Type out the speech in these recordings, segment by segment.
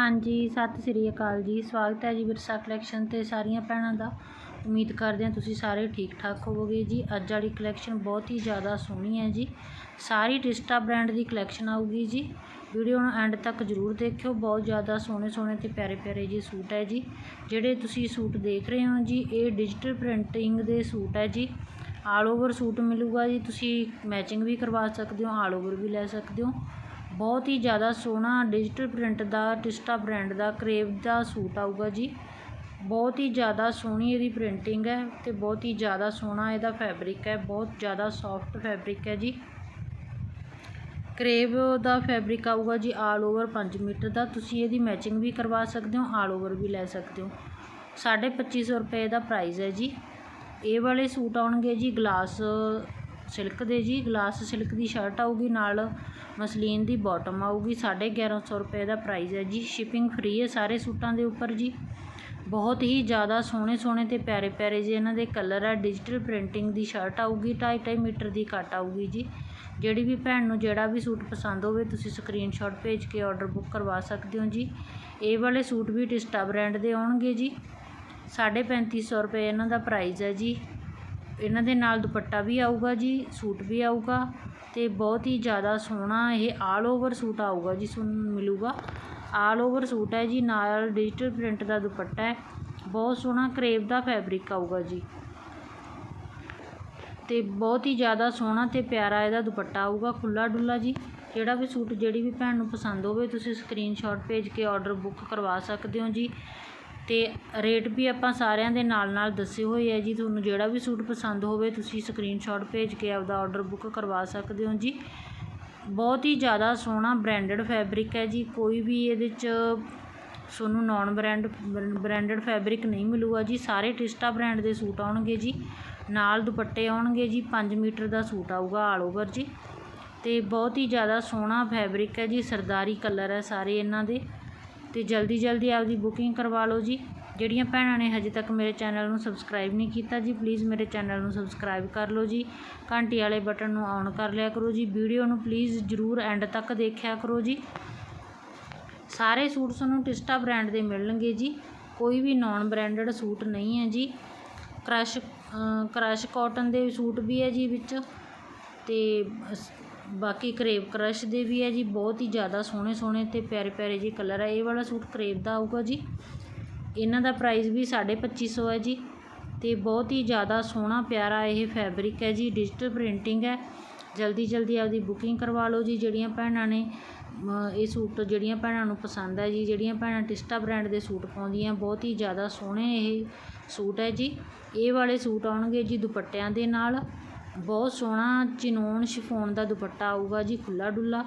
ਹਾਂਜੀ, ਸਤਿ ਸ੍ਰੀ ਅਕਾਲ ਜੀ। ਸਵਾਗਤ ਹੈ ਜੀ ਵਿਰਸਾ ਕਲੈਕਸ਼ਨ ਤੇ ਸਾਰੀਆਂ ਭੈਣਾਂ ਦਾ। ਉਮੀਦ ਕਰਦੇ ਹਾਂ ਤੁਸੀਂ ਸਾਰੇ ਠੀਕ ਠਾਕ ਹੋਵੋਗੇ ਜੀ। ਅੱਜ ਵਾਲੀ ਕਲੈਕਸ਼ਨ ਬਹੁਤ ਹੀ ਜ਼ਿਆਦਾ ਸੋਹਣੀ ਹੈ ਜੀ। ਸਾਰੀ ਟਿਸਟਾ ਬ੍ਰਾਂਡ ਦੀ ਕਲੈਕਸ਼ਨ ਆਊਗੀ ਜੀ। ਵੀਡੀਓ ਨੂੰ ਐਂਡ ਤੱਕ ਜ਼ਰੂਰ ਦੇਖਿਓ। ਬਹੁਤ ਜ਼ਿਆਦਾ ਸੋਹਣੇ ਸੋਹਣੇ ਤੇ ਪਿਆਰੇ ਪਿਆਰੇ ਜੀ ਸੂਟ ਹੈ ਜੀ। ਜਿਹੜੇ ਤੁਸੀਂ ਸੂਟ ਦੇਖ ਰਹੇ ਹੋ ਜੀ, ਇਹ ਡਿਜੀਟਲ ਪ੍ਰਿੰਟਿੰਗ ਦੇ ਸੂਟ ਹੈ ਜੀ। ਆਲ ਓਵਰ ਸੂਟ ਮਿਲੂਗਾ ਜੀ। ਤੁਸੀਂ ਮੈਚਿੰਗ ਵੀ ਕਰਵਾ ਸਕਦੇ ਹੋ ਆਲ ਓਵਰ ਵੀ ਲੈ ਸਕਦੇ ਹੋ। ਬਹੁਤ ਹੀ ਜ਼ਿਆਦਾ ਸੋਹਣਾ ਡਿਜੀਟਲ ਪ੍ਰਿੰਟ ਦਾ, ਟਿਸਟਾ ਬ੍ਰੈਂਡ ਦਾ ਕਰੇਵ ਦਾ ਸੂਟ ਆਊਗਾ ਜੀ। ਬਹੁਤ ਹੀ ਜ਼ਿਆਦਾ ਸੋਹਣੀ ਇਹਦੀ ਪ੍ਰਿੰਟਿੰਗ ਹੈ ਅਤੇ ਬਹੁਤ ਹੀ ਜ਼ਿਆਦਾ ਸੋਹਣਾ ਇਹਦਾ ਫੈਬਰਿਕ ਹੈ। ਬਹੁਤ ਜ਼ਿਆਦਾ ਸੌਫਟ ਫੈਬਰਿਕ ਹੈ ਜੀ। ਕਰੇਵ ਦਾ ਫੈਬਰਿਕ ਆਊਗਾ ਜੀ ਆਲ ਓਵਰ 5 ਮੀਟਰ ਦਾ। ਤੁਸੀਂ ਇਹਦੀ ਮੈਚਿੰਗ ਵੀ ਕਰਵਾ ਸਕਦੇ ਹੋ ਆਲ ਓਵਰ ਵੀ ਲੈ ਸਕਦੇ ਹੋ। 2550 ਰੁਪਏ ਦਾ ਪ੍ਰਾਈਸ ਹੈ ਜੀ। ਇਹ ਵਾਲੇ ਸੂਟ ਆਉਣਗੇ ਜੀ ਗਲਾਸ ਸਿਲਕ ਦੇ ਜੀ। ਗਲਾਸ ਸਿਲਕ ਦੀ ਸ਼ਰਟ ਆਊਗੀ ਨਾਲ। ਮਸਲੀਨ ਦੀ ਬੋਟਮ ਆਊਗੀ। 1150 ਰੁਪਏ ਦਾ ਪ੍ਰਾਈਜ਼ ਹੈ ਜੀ। ਸ਼ਿਪਿੰਗ ਫ੍ਰੀ ਹੈ ਸਾਰੇ ਸੂਟਾਂ ਦੇ ਉੱਪਰ ਜੀ। ਬਹੁਤ ਹੀ ਜ਼ਿਆਦਾ ਸੋਹਣੇ ਸੋਹਣੇ ਤੇ ਪਿਆਰੇ ਪਿਆਰੇ ਜੀ ਇਹਨਾਂ ਦੇ ਕਲਰ ਆ ਡਿਜੀਟਲ ਪ੍ਰਿੰਟਿੰਗ ਦੀ ਸ਼ਰਟ ਆਊਗੀ 2.5 ਮੀਟਰ ਦੀ ਕੱਟ ਆਊਗੀ ਜੀ। ਜਿਹੜੀ ਵੀ ਭੈਣ ਨੂੰ ਜਿਹੜਾ ਵੀ ਸੂਟ ਪਸੰਦ ਹੋਵੇ, ਤੁਸੀਂ ਸਕਰੀਨਸ਼ਾਟ ਭੇਜ ਕੇ ਆਰਡਰ ਬੁੱਕ ਕਰਵਾ ਸਕਦੇ ਹੋ ਜੀ। ਇਹ ਵਾਲੇ ਸੂਟ ਵੀ ਟਿਸਟਾ ਬ੍ਰਾਂਡ ਦੇ ਆਉਣਗੇ ਜੀ। 3550 ਰੁਪਏ ਇਹਨਾਂ ਦਾ ਪ੍ਰਾਈਸ ਹੈ ਜੀ। ਇਹਨਾਂ ਦੇ ਨਾਲ ਦੁਪੱਟਾ ਵੀ ਆਊਗਾ ਜੀ, ਸੂਟ ਵੀ ਆਊਗਾ ਅਤੇ ਬਹੁਤ ਹੀ ਜ਼ਿਆਦਾ ਸੋਹਣਾ ਇਹ ਆਲ ਓਵਰ ਸੂਟ ਆਊਗਾ ਜੀ ਤੁਹਾਨੂੰ ਮਿਲੂਗਾ। ਆਲ ਓਵਰ ਸੂਟ ਹੈ ਜੀ, ਨਾਲ ਡਿਜੀਟਲ ਪ੍ਰਿੰਟ ਦਾ ਦੁਪੱਟਾ ਹੈ। ਬਹੁਤ ਸੋਹਣਾ ਕਰੇਵ ਦਾ ਫੈਬਰਿਕ ਆਊਗਾ ਜੀ। ਤੇ ਬਹੁਤ ਹੀ ਜ਼ਿਆਦਾ ਸੋਹਣਾ ਤੇ ਪਿਆਰਾ ਇਹਦਾ ਦੁਪੱਟਾ ਆਊਗਾ ਖੁੱਲਾ ਡੁੱਲਾ ਜੀ। ਜਿਹੜਾ ਵੀ ਸੂਟ ਜਿਹੜੀ ਵੀ ਭੈਣ ਨੂੰ ਪਸੰਦ ਹੋਵੇ, ਤੁਸੀਂ ਸਕਰੀਨਸ਼ਾਟ ਭੇਜ ਕੇ ਆਰਡਰ ਬੁੱਕ ਕਰਵਾ ਸਕਦੇ ਹੋ ਜੀ। ਅਤੇ ਰੇਟ ਵੀ ਆਪਾਂ ਸਾਰਿਆਂ ਦੇ ਨਾਲ ਨਾਲ ਦੱਸੇ ਹੋਏ ਆ ਜੀ। ਤੁਹਾਨੂੰ ਜਿਹੜਾ ਵੀ ਸੂਟ ਪਸੰਦ ਹੋਵੇ, ਤੁਸੀਂ ਸਕਰੀਨਸ਼ਾਟ ਭੇਜ ਕੇ ਆਪਦਾ ਔਡਰ ਬੁੱਕ ਕਰਵਾ ਸਕਦੇ ਹੋ ਜੀ। ਬਹੁਤ ਹੀ ਜ਼ਿਆਦਾ ਸੋਹਣਾ ਬ੍ਰਾਂਡਡ ਫੈਬਰਿਕ ਹੈ ਜੀ। ਕੋਈ ਵੀ ਇਹਦੇ 'ਚ ਤੁਹਾਨੂੰ ਨਾਨ ਬ੍ਰਾਂਡ ਬ੍ਰਾਂਡਡ ਫੈਬਰਿਕ ਨਹੀਂ ਮਿਲੂਗਾ ਜੀ। ਸਾਰੇ ਟਿਸਟਾ ਬ੍ਰਾਂਡ ਦੇ ਸੂਟ ਆਉਣਗੇ ਜੀ। ਨਾਲ ਦੁਪੱਟੇ ਆਉਣਗੇ ਜੀ। 5 ਮੀਟਰ ਦਾ ਸੂਟ ਆਊਗਾ ਆਲ ਓਵਰ ਜੀ। ਤੇ ਬਹੁਤ ਹੀ ਜ਼ਿਆਦਾ ਸੋਹਣਾ ਫੈਬਰਿਕ ਹੈ ਜੀ। ਸਰਦਾਰੀ ਕਲਰ ਹੈ ਸਾਰੇ ਇਹਨਾਂ ਦੇ। ਅਤੇ ਜਲਦੀ ਜਲਦੀ ਆਪਦੀ ਬੁਕਿੰਗ ਕਰਵਾ ਲਓ ਜੀ। ਜਿਹੜੀਆਂ ਭੈਣਾਂ ਨੇ ਹਜੇ ਤੱਕ ਮੇਰੇ ਚੈਨਲ ਨੂੰ ਸਬਸਕ੍ਰਾਈਬ ਨਹੀਂ ਕੀਤਾ ਜੀ ਪਲੀਜ਼ ਮੇਰੇ ਚੈਨਲ ਨੂੰ ਸਬਸਕ੍ਰਾਈਬ ਕਰ ਲਓ ਜੀ। ਘੰਟੀ ਵਾਲੇ ਬਟਨ ਨੂੰ ਔਨ ਕਰ ਲਿਆ ਕਰੋ ਜੀ। ਵੀਡੀਓ ਨੂੰ ਪਲੀਜ਼ ਜਰੂਰ ਐਂਡ ਤੱਕ ਦੇਖਿਆ ਕਰੋ ਜੀ। ਸਾਰੇ ਸੂਟ ਤੁਹਾਨੂੰ ਟਿਸਟਾ ਬ੍ਰਾਂਡ ਦੇ ਮਿਲਣਗੇ ਜੀ। ਕੋਈ ਵੀ ਨਾਨ ਬ੍ਰਾਂਡਡ ਸੂਟ ਨਹੀਂ ਹੈ ਜੀ। ਕ੍ਰਸ਼ ਕ੍ਰਸ਼ ਕਾਟਨ ਦੇ ਸੂਟ ਵੀ ਹੈ ਜੀ ਵਿੱਚ। ਤੇ ਬਾਕੀ ਕਰੇਬ ਕ੍ਰਸ਼ ਦੇ ਵੀ ਹੈ ਜੀ, ਬਹੁਤ ਹੀ ਜ਼ਿਆਦਾ ਸੋਹਣੇ ਸੋਹਣੇ ਅਤੇ ਪਿਆਰੇ ਪਿਆਰੇ ਜੀ ਕਲਰ ਹੈ ਇਹ ਵਾਲਾ ਸੂਟ ਕਰੇਬ ਦਾ ਆਊਗਾ ਜੀ। ਇਹਨਾਂ ਦਾ ਪ੍ਰਾਈਸ ਵੀ 2550 ਹੈ ਜੀ ਅਤੇ ਬਹੁਤ ਹੀ ਜ਼ਿਆਦਾ ਸੋਹਣਾ ਪਿਆਰਾ ਇਹ ਫੈਬਰਿਕ ਹੈ ਜੀ, ਡਿਜੀਟਲ ਪ੍ਰਿੰਟਿੰਗ ਹੈ। ਜਲਦੀ ਜਲਦੀ ਆਪਦੀ ਬੁਕਿੰਗ ਕਰਵਾ ਲਓ ਜੀ, ਜਿਹੜੀਆਂ ਭੈਣਾਂ ਨੇ ਇਹ ਸੂਟ ਜਿਹੜੀਆਂ ਭੈਣਾਂ ਨੂੰ ਪਸੰਦ ਹੈ ਜੀ, ਜਿਹੜੀਆਂ ਭੈਣਾਂ ਟਿਸਟਾ ਬ੍ਰਾਂਡ ਦੇ ਸੂਟ ਪਾਉਂਦੀਆਂ, ਬਹੁਤ ਹੀ ਜ਼ਿਆਦਾ ਸੋਹਣੇ ਇਹ ਸੂਟ ਹੈ ਜੀ। ਇਹ ਵਾਲੇ ਸੂਟ ਆਉਣਗੇ ਜੀ ਦੁਪੱਟਿਆਂ ਦੇ ਨਾਲ। ਬਹੁਤ ਸੋਹਣਾ ਚਿਨੋਨ ਸ਼ਿਫੋਨ ਦਾ ਦੁਪੱਟਾ ਆਊਗਾ ਜੀ ਖੁੱਲਾ ਡੁੱਲਾ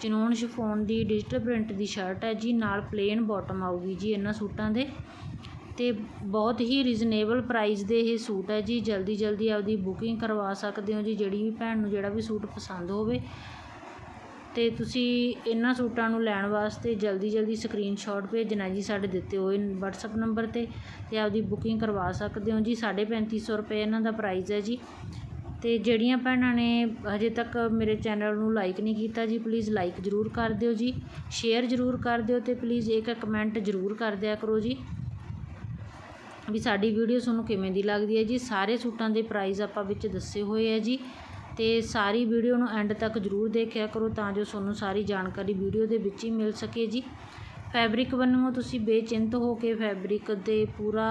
ਚਿਨੋਨ ਸ਼ਿਫੋਨ ਦੀ ਡਿਜੀਟਲ ਪ੍ਰਿੰਟ ਦੀ ਸ਼ਰਟ ਹੈ ਜੀ, ਨਾਲ ਪਲੇਨ ਬਾਟਮ ਆਊਗੀ ਜੀ ਇਹਨਾਂ ਸੂਟਾਂ ਦੇ। ਤੇ ਬਹੁਤ ਹੀ ਰੀਜ਼ਨੇਬਲ ਪ੍ਰਾਈਸ ਦੇ ਇਹ ਸੂਟ ਹੈ ਜੀ, ਜਲਦੀ ਜਲਦੀ ਆਪਦੀ ਬੁਕਿੰਗ ਕਰਵਾ ਸਕਦੇ ਹੋ ਜੀ, ਜਿਹੜੀ ਵੀ ਭੈਣ ਨੂੰ ਜਿਹੜਾ ਵੀ ਸੂਟ ਪਸੰਦ ਹੋਵੇ। ਤੇ ਤੁਸੀਂ ਇਹਨਾਂ ਸੂਟਾਂ ਨੂੰ ਲੈਣ ਵਾਸਤੇ ਜਲਦੀ ਜਲਦੀ ਸਕਰੀਨਸ਼ਾਟ ਭੇਜਣਾ ਜੀ ਸਾਡੇ ਦਿੱਤੇ ਹੋਏ WhatsApp ਨੰਬਰ ਤੇ ਤੇ ਆਪਦੀ ਬੁਕਿੰਗ ਕਰਵਾ ਸਕਦੇ ਹੋ ਜੀ 3550 ਰੁਪਏ ਇਹਨਾਂ ਦਾ ਪ੍ਰਾਈਸ ਹੈ ਜੀ। ਅਤੇ ਜਿਹੜੀਆਂ ਭੈਣਾਂ ਨੇ ਅਜੇ ਤੱਕ ਮੇਰੇ ਚੈਨਲ ਨੂੰ ਲਾਈਕ ਨਹੀਂ ਕੀਤਾ ਜੀ ਪਲੀਜ਼ ਲਾਈਕ ਜ਼ਰੂਰ ਕਰ ਦਿਓ ਜੀ ਸ਼ੇਅਰ ਜ਼ਰੂਰ ਕਰ ਦਿਓ ਅਤੇ ਪਲੀਜ਼ ਇੱਕ ਕਮੈਂਟ ਜ਼ਰੂਰ ਕਰ ਦਿਆ ਕਰੋ ਜੀ। ਵੀ ਸਾਡੀ ਵੀਡੀਓ ਤੁਹਾਨੂੰ ਕਿਵੇਂ ਦੀ ਲੱਗਦੀ ਹੈ ਜੀ? ਸਾਰੇ ਸੂਟਾਂ ਦੇ ਪ੍ਰਾਈਸ ਆਪਾਂ ਵਿੱਚ ਦੱਸੇ ਹੋਏ ਆ ਜੀ ਅਤੇ ਸਾਰੀ ਵੀਡੀਓ ਨੂੰ ਐਂਡ ਤੱਕ ਜ਼ਰੂਰ ਦੇਖਿਆ ਕਰੋ ਤਾਂ ਜੋ ਤੁਹਾਨੂੰ ਸਾਰੀ ਜਾਣਕਾਰੀ ਵੀਡੀਓ ਦੇ ਵਿੱਚ ਹੀ ਮਿਲ ਸਕੇ ਜੀ। ਫੈਬਰਿਕ ਵੱਲੋਂ ਤੁਸੀਂ ਬੇਚਿੰਤ ਹੋ ਕੇ ਫੈਬਰਿਕ ਦੇ ਪੂਰਾ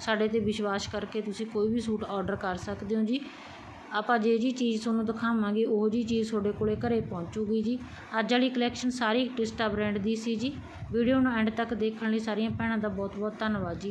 ਸਾਡੇ ਤੇ ਵਿਸ਼ਵਾਸ ਕਰਕੇ ਤੁਸੀਂ ਕੋਈ ਵੀ ਸੂਟ ਆਰਡਰ ਕਰ ਸਕਦੇ ਹੋ ਜੀ। ਆਪਾਂ ਜੇ ਜੀ ਚੀਜ਼ ਤੁਹਾਨੂੰ ਦਿਖਾਵਾਂਗੇ, ਉਹ ਜੀ ਚੀਜ਼ ਤੁਹਾਡੇ ਕੋਲੇ ਘਰੇ ਪਹੁੰਚੂਗੀ ਜੀ। ਅੱਜ ਵਾਲੀ ਕਲੈਕਸ਼ਨ ਸਾਰੀ ਟਿਸਟਾ ਬ੍ਰਾਂਡ ਦੀ ਸੀ ਜੀ। ਵੀਡੀਓ ਨੂੰ ਐਂਡ ਤੱਕ ਦੇਖਣ ਲਈ ਸਾਰੀਆਂ ਭੈਣਾਂ ਦਾ ਬਹੁਤ ਬਹੁਤ ਧੰਨਵਾਦ ਜੀ।